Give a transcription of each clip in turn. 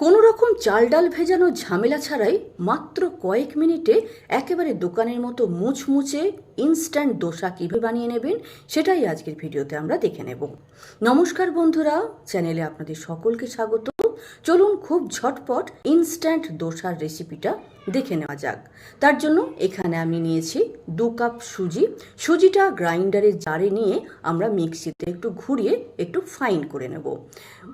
কোনো রকম চাল ডাল ভেজানো ঝামেলা ছাড়াই মাত্র কয়েক মিনিটে একেবারে দোকানের মতো মুচমুচে ইনস্ট্যান্ট দোসা কীভাবে বানিয়ে নেবেন, সেটাই আজকের ভিডিওতে আমরা দেখে নেব। নমস্কার বন্ধুরা, চ্যানেলে আপনাদের সকলকে স্বাগত। চলুন খুব ঝটপট ইনস্ট্যান্ট দোসার রেসিপিটা দেখে নেওয়া যাক। তার জন্য এখানে আমি নিয়েছি দু কাপ সুজি। সুজিটা গ্রাইন্ডারে জারে নিয়ে আমরা মিক্সিতে একটু ঘুরিয়ে একটু ফাইন করে নেব।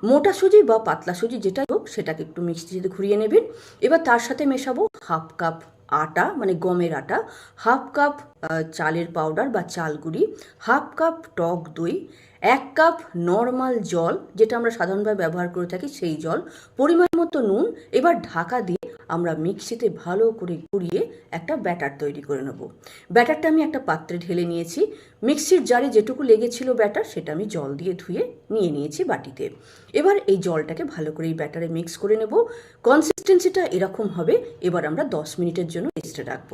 মোটা সুজি বা পাতলা সুজি যেটা হোক, সেটাকে একটু মিক্সিতে ঘুরিয়ে নেবেন। এবার তার সাথে মেশাবো হাফ কাপ আটা মানে গমের আটা। হাফ কাপ চালের পাউডার বা চাল গুঁড়ি হাফ কাপ টক দই, এক কাপ নর্মাল জল, যেটা আমরা সাধারণভাবে ব্যবহার করে থাকি সেই জল, পরিমাণ মতো নুন, এবার ঢাকা দিয়ে আমরা মিক্সিতে ভালো করে ঘুরিয়ে একটা ব্যাটার তৈরি করে নেব। ব্যাটারটা আমি একটা পাত্রে ঢেলে নিয়েছি। মিক্সির জারে যেটুকু লেগেছিল ব্যাটার, সেটা আমি জল দিয়ে ধুয়ে নিয়ে নিয়েছি বাটিতে। এবার এই জলটাকে ভালো করে এই ব্যাটারে মিক্স করে নেব। কনসিস্টেন্সিটা এরকম হবে, এবার আমরা দশ মিনিটের জন্য রেস্টে রাখব।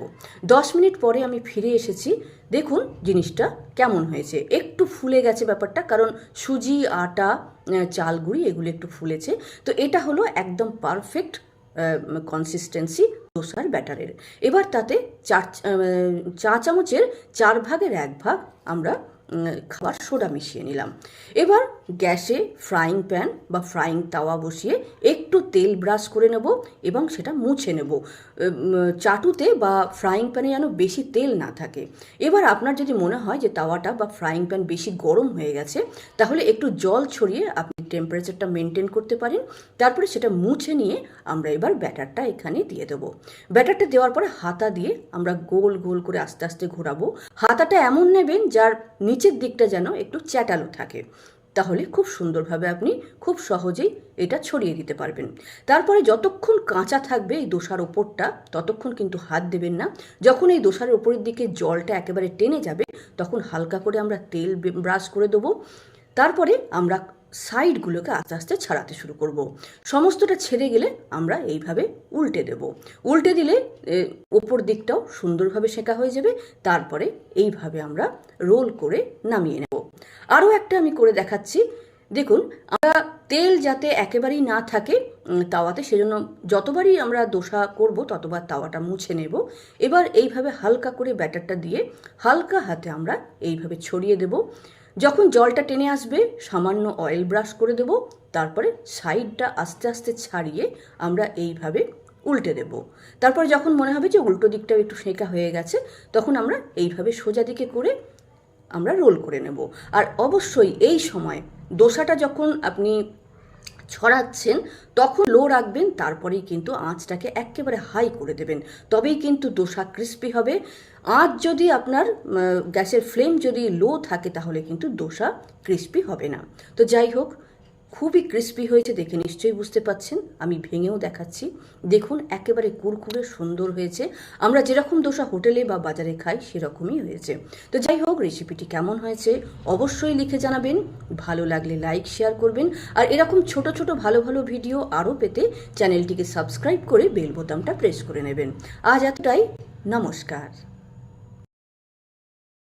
দশ মিনিট পরে আমি ফিরে এসেছি। দেখুন জিনিসটা কেমন হয়েছে। একটু ফুলে গেছে ব্যাপারটা, কারণ সুজি, আটা চাল গুঁড়ি এগুলো একটু ফুলেছে। তো এটা হলো একদম পারফেক্ট কনসিস্টেন্সি দোসার ব্যাটারের। এবার তাতে চার চা চামচের চার ভাগের এক ভাগ আমরা খাবার সোডা মিশিয়ে নিলাম। এবার গ্যাসে ফ্রাইং প্যান বা ফ্রাইং তাওয়া বসিয়ে একটু তেল ব্রাশ করে নেব এবং সেটা মুছে নেব। চাটুতে বা ফ্রাইং প্যানে যেন বেশি তেল না থাকে। এবার আপনার যদি মনে হয় যে তাওয়াটা বা ফ্রাইং প্যান বেশি গরম হয়ে গেছে, তাহলে একটু জল ছড়িয়ে আপনি টেম্পারেচারটা মেনটেন করতে পারেন। তারপরে সেটা মুছে নিয়ে আমরা এবার ব্যাটারটা এখানে দিয়ে দেবো। ব্যাটারটা দেওয়ার পরে হাতা দিয়ে আমরা গোল গোল করে আস্তে আস্তে ঘোরাবো। হাতাটা এমন নেবেন যার নিচের দিকটা যেন একটু চ্যাটালো থাকে। তাহলে খুব সুন্দরভাবে আপনি খুব সহজেই এটা ছড়িয়ে দিতে পারবেন। তারপরে যতক্ষণ কাঁচা থাকবে এই দোসার ওপরটা, ততক্ষণ কিন্তু হাত দেবেন না। যখন এই দোসারের ওপরের দিকে জলটা একেবারে টেনে যাবে, তখন হালকা করে আমরা তেল ব্রাশ করে দেবো। তারপরে আমরা সাইডগুলোকে আস্তে আস্তে ছাড়াতে শুরু করব। সমস্তটা ছেড়ে গেলে আমরা এইভাবে উল্টে দেব। উল্টে দিলে ওপর দিকটাও সুন্দরভাবে সেঁকা হয়ে যাবে। তারপরে এইভাবে আমরা রোল করে নামিয়ে নেব। আরও একটা আমি করে দেখাচ্ছি। দেখুন, আমরা তেল যাতে একেবারেই না থাকে তাওয়াতে, সেজন্য যতবারই আমরা দোসা করব, ততবার তাওয়াটা মুছে নেব। এবার এইভাবে হালকা করে ব্যাটারটা দিয়ে হালকা হাতে আমরা এইভাবে ছড়িয়ে দেব। যখন জলটা টেনে আসবে, সামান্য অয়েল ব্রাশ করে দেব, তারপরে সাইডটা আস্তে আস্তে ছাড়িয়ে আমরা এইভাবে উল্টে দেব। তারপর যখন মনে হবে যে উল্টো দিকটাও একটু সেঁকা হয়ে গেছে, তখন আমরা এইভাবে সোজা দিকে করে আমরা রোল করে নেব। আর অবশ্যই এই সময় দোসাটা যখন আপনি ছড়াচ্ছেন, তখন লো রাখবেন, তারপরেই কিন্তু আঁচটাকে একেবারে হাই করে দেবেন। তবেই কিন্তু দোসা ক্রিস্পি হবে। আঁচ যদি আপনার গ্যাসের ফ্লেম যদি লো থাকে, তাহলে কিন্তু দোসা ক্রিস্পি হবে না। তো যাই হোক খুবই ক্রিস্পি হয়েছে দেখে নিশ্চয়ই বুঝতে পাচ্ছেন। আমি ভেঙেও দেখাচ্ছি। দেখুন, একেবারে কুরকুরে সুন্দর হয়েছে। আমরা যেরকম দোসা হোটেলে বা বাজারে খাই, সেরকমই হয়েছে। তো যাই হোক রেসিপিটি কেমন হয়েছে অবশ্যই লিখে জানাবেন। ভালো লাগলে লাইক শেয়ার করবেন। আর এরকম ছোট ছোট, ভালো ভালো ভিডিও আরও পেতে চ্যানেলটিকে সাবস্ক্রাইব করে বেল বোতামটা প্রেস করে নেবেন। আজ এতটাই। নমস্কার।